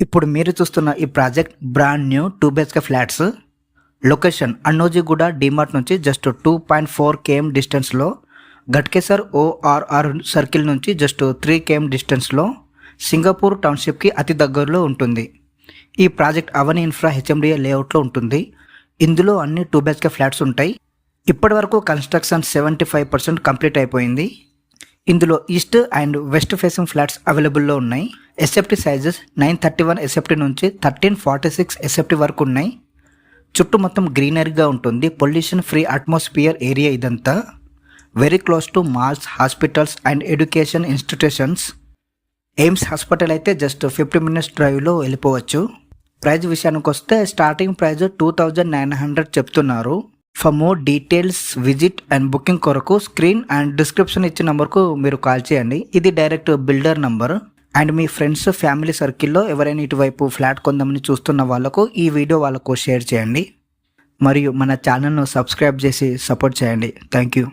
ఇప్పుడు మీరు చూస్తున్న ఈ project brand new two BHK flats location Annojiguda DMart నుంచి just two point four KM డిస్టెన్స్లో గట్కేసర్ ఓఆర్ఆర్ సర్కిల్ నుంచి జస్ట్ త్రీ కేఎం డిస్టెన్స్లో సింగపూర్ టౌన్షిప్కి అతి దగ్గరలో ఉంటుంది. ఈ ప్రాజెక్ట్ అవని ఇన్ఫ్రా హెచ్ఎండిఏ లేఅవుట్లో ఉంటుంది. ఇందులో అన్ని టూ బిహెచ్కే ఫ్లాట్స్ ఉంటాయి. ఇప్పటివరకు construction seventy five percent complete అయిపోయింది. ఇందులో east and west facing flats అవైలబుల్లో ఉన్నాయి. SFT sizes nine thirty one SFT నుంచి థర్టీన్ ఫార్టీ సిక్స్ ఎస్ఎఫ్టీ వరకు ఉన్నాయి. చుట్టూ మొత్తం గ్రీనరీగా ఉంటుంది. పొల్యూషన్ ఫ్రీ అట్మాస్ఫియర్ ఏరియా ఇదంతా. Very close to malls hospitals and education institutions AIIMS hospital అయితే జస్ట్ ఫిఫ్టీ మినిట్స్ డ్రైవ్లో వెళ్ళిపోవచ్చు. ప్రైజ్ విషయానికి వస్తే starting price two thousand nine hundred చెప్తున్నారు. For more details visit and booking కొరకు స్క్రీన్ అండ్ డిస్క్రిప్షన్ ఇచ్చిన నెంబర్కు మీరు కాల్ చేయండి. ఇది డైరెక్ట్ బిల్డర్ నంబర్ అండ్ మీ ఫ్రెండ్స్ ఫ్యామిలీ సర్కిల్లో ఎవరైనా ఇటువైపు ఫ్లాట్ కొందామని చూస్తున్న వాళ్ళకు ఈ వీడియో వాళ్ళకు షేర్ చేయండి. మరియు మన ఛానల్ను సబ్స్క్రైబ్ చేసి సపోర్ట్ చేయండి. Thank you